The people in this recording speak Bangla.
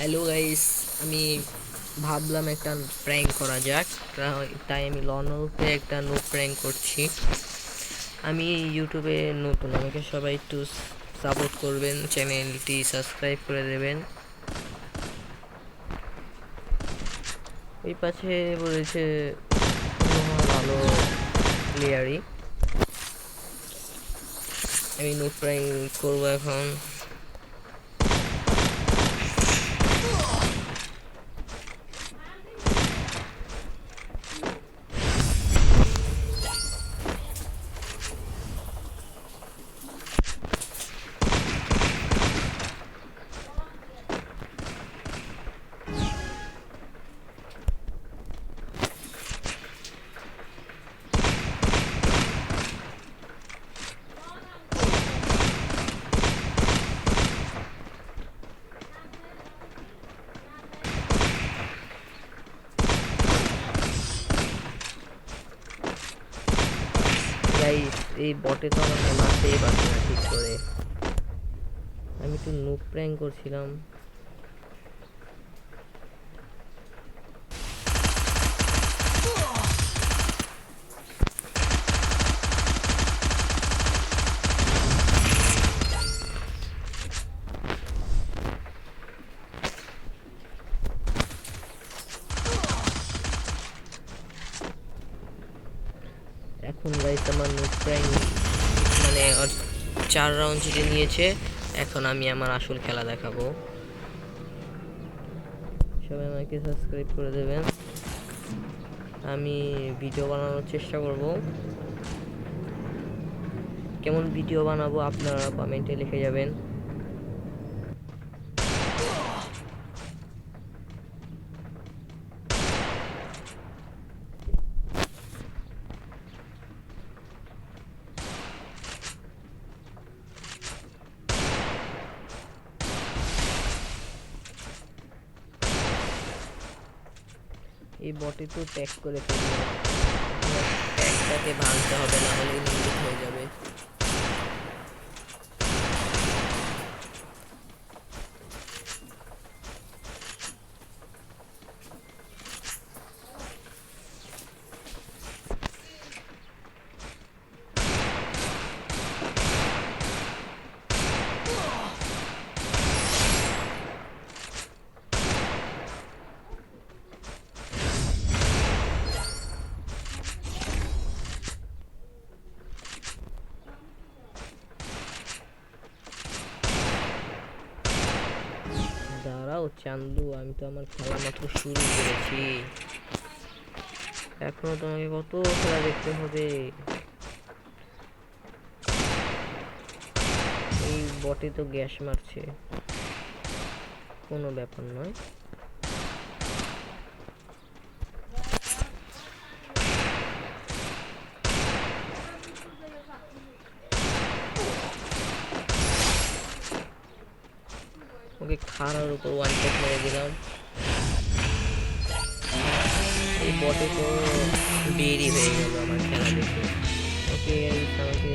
হ্যালো গাইস আমি ভাবলাম একটা প্র্যাঙ্ক করা যাক। তাই আমি লনতে একটা নো প্র্যাঙ্ক করছি। আমি ইউটিউবে নতুন। আমাকে সবাই একটু সাপোর্ট করবেন চ্যানেলটি সাবস্ক্রাইব করে দেবেন। ওই পাশে বলেছে ভালো প্লেয়ারই আমি নো প্র্যাঙ্ক করব এখন। গাইস এই বটে তো আমাকে মারতেই পারছে না, ঠিক করে। আমি তো নুক প্র্যাং করছিলাম। এখন গাইস আমার প্রায় মানে চার রাউন্ড জিতে নিয়েছে। এখন আমি আমার আসল খেলা দেখাবো। সবাই আমাকে সাবস্ক্রাইব করে দেবেন। আমি ভিডিও বানানোর চেষ্টা করব। কেমন ভিডিও বানাবো আপনারা কমেন্টে লিখে যাবেন। এই বটে তো ট্যাগ করে ফেলবে। ট্যাগটাকে ভাঙতে হবে না হলে দাঁড়াও চান্দু, আমি তো আমার খেলা মাত্র শুরু করেছি। এখনও তোমাকে কত খেলা দেখতে হবে? এই বটে তো গ্যাস মারছে। কোনো ব্যাপার নয়। ওকে খাড়ার উপর ওয়ান টেক মেরে দিলাম। এই বটে তো দেরি হয়ে গেল আমার খেলা দেখে ওকে আমাকে